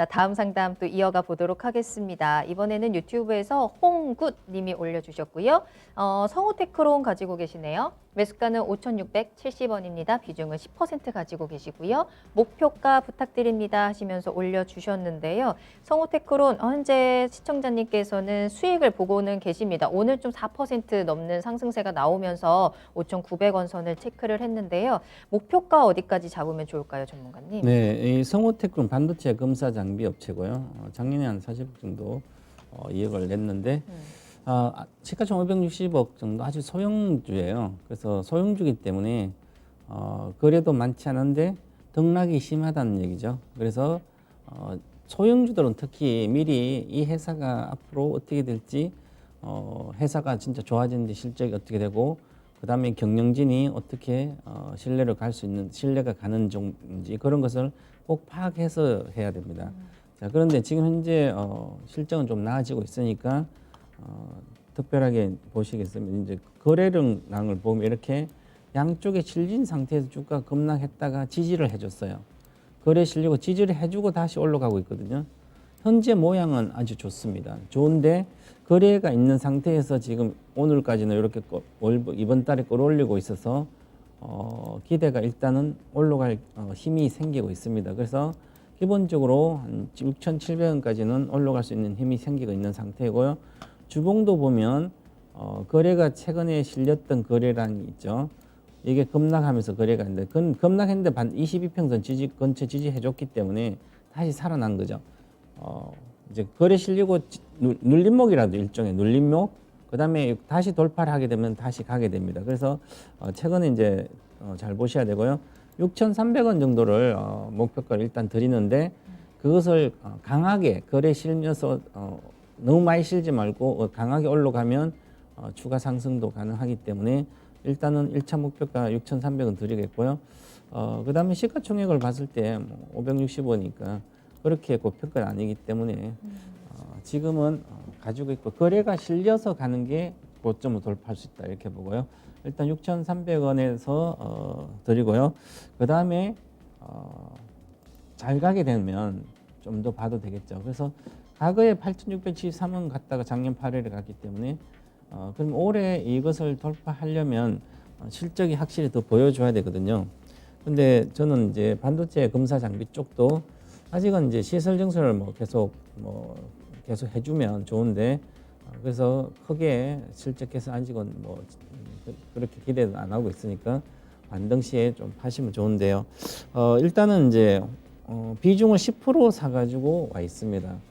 자, 다음 상담 또 이어가 보도록 하겠습니다. 이번에는 유튜브에서 홍굿 님이 올려주셨고요. 어, 성우테크론 가지고 계시네요. 매수가는 5,670원입니다. 비중은 10% 가지고 계시고요. 목표가 부탁드립니다 하시면서 올려주셨는데요. 성우테크론 현재 시청자님께서는 수익을 보고는 계십니다. 오늘 좀 4% 넘는 상승세가 나오면서 5,900원 선을 체크를 했는데요. 목표가 어디까지 잡으면 좋을까요, 전문가님? 네, 이 성호테크는 반도체 검사 장비 업체고요. 어, 작년에 한 40억 정도 어, 이익을 냈는데 음. 아, 시가총 560억 정도 아주 소형주예요. 그래서 소형주기 때문에 어, 거래도 많지 않은데 등락이 심하다는 얘기죠. 그래서 어, 소형주들은 특히 미리 이 회사가 앞으로 어떻게 될지 어, 회사가 진짜 좋아지는지 실적이 어떻게 되고 그 다음에 경영진이 어떻게 어, 신뢰를 갈 수 있는 신뢰가 가는 종인지 그런 것을 꼭 파악해서 해야 됩니다. 자 그런데 지금 현재 어, 실적은 좀 나아지고 있으니까 어, 특별하게 보시겠으면 이제 거래량을 보면 이렇게 양쪽에 실린 상태에서 주가 급락했다가 지지를 해줬어요. 거래 실리고 지지를 해주고 다시 올라가고 있거든요. 현재 모양은 아주 좋습니다. 좋은데 거래가 있는 상태에서 지금 오늘까지는 이렇게 이번 달에 끌어올리고 있어서 어, 기대가 일단은 올라갈 어, 힘이 생기고 있습니다. 그래서 기본적으로 한 6,700원까지는 올라갈 수 있는 힘이 생기고 있는 상태고요. 주봉도 보면 어, 거래가 최근에 실렸던 거래량이 있죠. 이게 급락하면서 거래가 있는데 그 급락했는데 반 22평선 지지 근처 지지해줬기 때문에 다시 살아난 거죠. 어, 이제 거래 실리고 눌림목이라도 일종의 눌림목 그 다음에 다시 돌파를 하게 되면 다시 가게 됩니다. 그래서 어, 최근에 이제 어, 잘 보셔야 되고요. 6,300원 정도를 어, 목표가를 일단 드리는데 그것을 어, 강하게 거래 실면서 어, 너무 많이 실지 말고 어, 강하게 올라가면 어, 추가 상승도 가능하기 때문에 일단은 1차 목표가 6,300원 드리겠고요. 어, 그 다음에 시가총액을 봤을 때 뭐 560원이니까 그렇게 고평가는 아니기 때문에 어, 지금은 어, 가지고 있고 거래가 실려서 가는 게 고점을 돌파할 수 있다 이렇게 보고요. 일단 6,300원에서 어, 드리고요. 그 다음에 어, 잘 가게 되면 좀 더 봐도 되겠죠. 그래서 과거에 8,673원 갔다가 작년 8월에 갔기 때문에 어, 그럼 올해 이것을 돌파하려면 어, 실적이 확실히 더 보여줘야 되거든요. 근데 저는 이제 반도체 검사 장비 쪽도 아직은 이제 시설 증설을 뭐 계속 뭐 계속 해주면 좋은데 어, 그래서 크게 실적해서 아직은 뭐 그- 그렇게 기대도 안 하고 있으니까 반등 시에 좀 파시면 좋은데요. 어, 일단은 이제 어, 비중을 10% 사가지고 와 있습니다.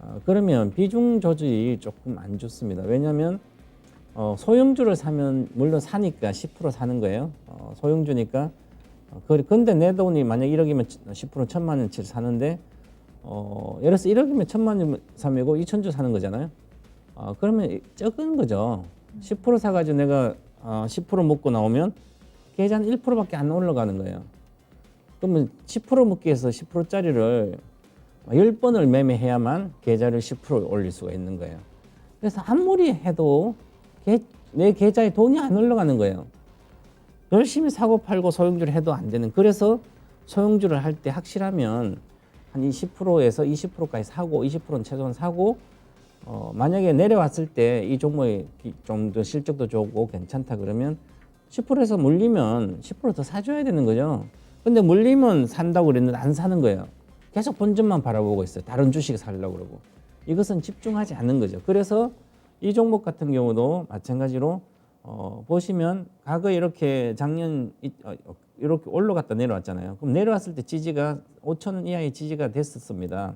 어, 그러면 비중 조절이 조금 안 좋습니다. 왜냐하면 어, 소형주를 사면 물론 사니까 10% 사는 거예요. 어, 소형주니까. 어, 그- 근데 내 돈이 만약 1억이면 10% 천만 원치를 사는데 어, 예를 들어서 1억이면 천만 원 사면고 2천주 사는 거잖아요. 어, 그러면 적은 거죠. 10% 사가지고 내가 어, 10% 먹고 나오면 계좌는 1%밖에 안 올라가는 거예요. 그러면 10% 먹기 위해서 10%짜리를 10번을 매매해야만 계좌를 10% 올릴 수가 있는 거예요. 그래서 아무리 해도 계- 내 계좌에 돈이 안 올라가는 거예요. 열심히 사고 팔고 소형주를 해도 안 되는. 그래서 소형주를 할 때 확실하면 한 20%에서 20%까지 사고 20%는 최소한 사고 어, 만약에 내려왔을 때 이 종목이 좀 더 실적도 좋고 괜찮다 그러면 10%에서 물리면 10%더 사줘야 되는 거죠. 근데 물리면 산다고 그랬는데 안 사는 거예요. 계속 본전만 바라보고 있어요. 다른 주식 살려고 그러고. 이것은 집중하지 않는 거죠. 그래서 이 종목 같은 경우도 마찬가지로 어, 보시면 과거에 이렇게 작년 이- 어, 이렇게 올라갔다 내려왔잖아요. 그럼 내려왔을 때 지지가 5천 원 이하의 지지가 됐었습니다.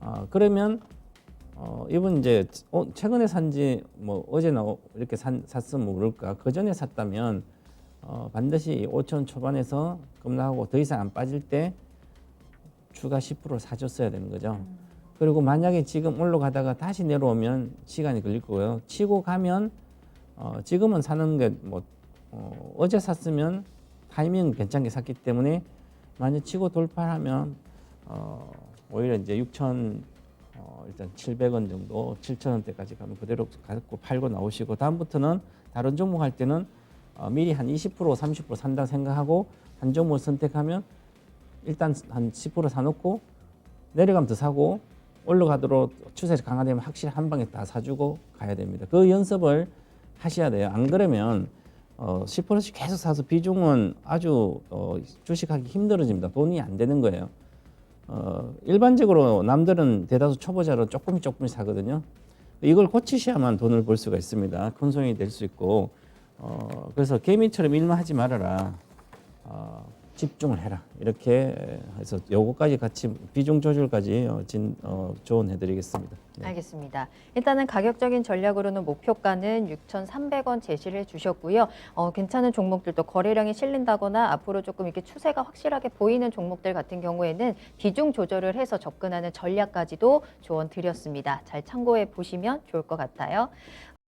어, 그러면 어, 이분 이제 어, 최근에 산지 뭐 어제나 어- 이렇게 산, 샀으면 모를까 그 전에 샀다면 어, 반드시 5천 초반에서 급락하고 더 이상 안 빠질 때 주가 10% 사줬어야 되는 거죠. 그리고 만약에 지금 올라가다가 다시 내려오면 시간이 걸릴 거고요. 치고 가면 어, 지금은 사는 게뭐 어, 어제 샀으면 타이밍 괜찮게 샀기 때문에 만약 치고 돌파하면 어, 오히려 이제 6천 어, 일단 700원 정도 7천 원대까지 가면 그대로 갖고 팔고 나오시고 다음부터는 다른 종목 할 때는 어, 미리 한 20% 30% 산다 생각하고 한 종목 선택하면 일단 한 10% 사놓고 내려가면 더 사고 올라가도록 추세가 강화되면 확실히 한 방에 다 사주고 가야 됩니다. 그 연습을 하셔야 돼요. 안 그러면 어, 10%씩 계속 사서 비중은 아주 어, 주식하기 힘들어집니다. 돈이 안 되는 거예요. 어, 일반적으로 남들은 대다수 초보자로 조금씩 조금씩 사거든요. 이걸 고치셔야만 돈을 벌 수가 있습니다. 큰 손이 될 수 있고 어, 그래서 개미처럼 일만 하지 말아라. 어, 집중을 해라. 이렇게 해서 요거까지 같이 비중 조절까지 어, 진, 어, 조언해드리겠습니다. 네. 알겠습니다. 일단은 가격적인 전략으로는 목표가는 6,300원 제시를 해주셨고요. 어, 괜찮은 종목들도 거래량이 실린다거나 앞으로 조금 이렇게 추세가 확실하게 보이는 종목들 같은 경우에는 비중 조절을 해서 접근하는 전략까지도 조언 드렸습니다. 잘 참고해 보시면 좋을 것 같아요.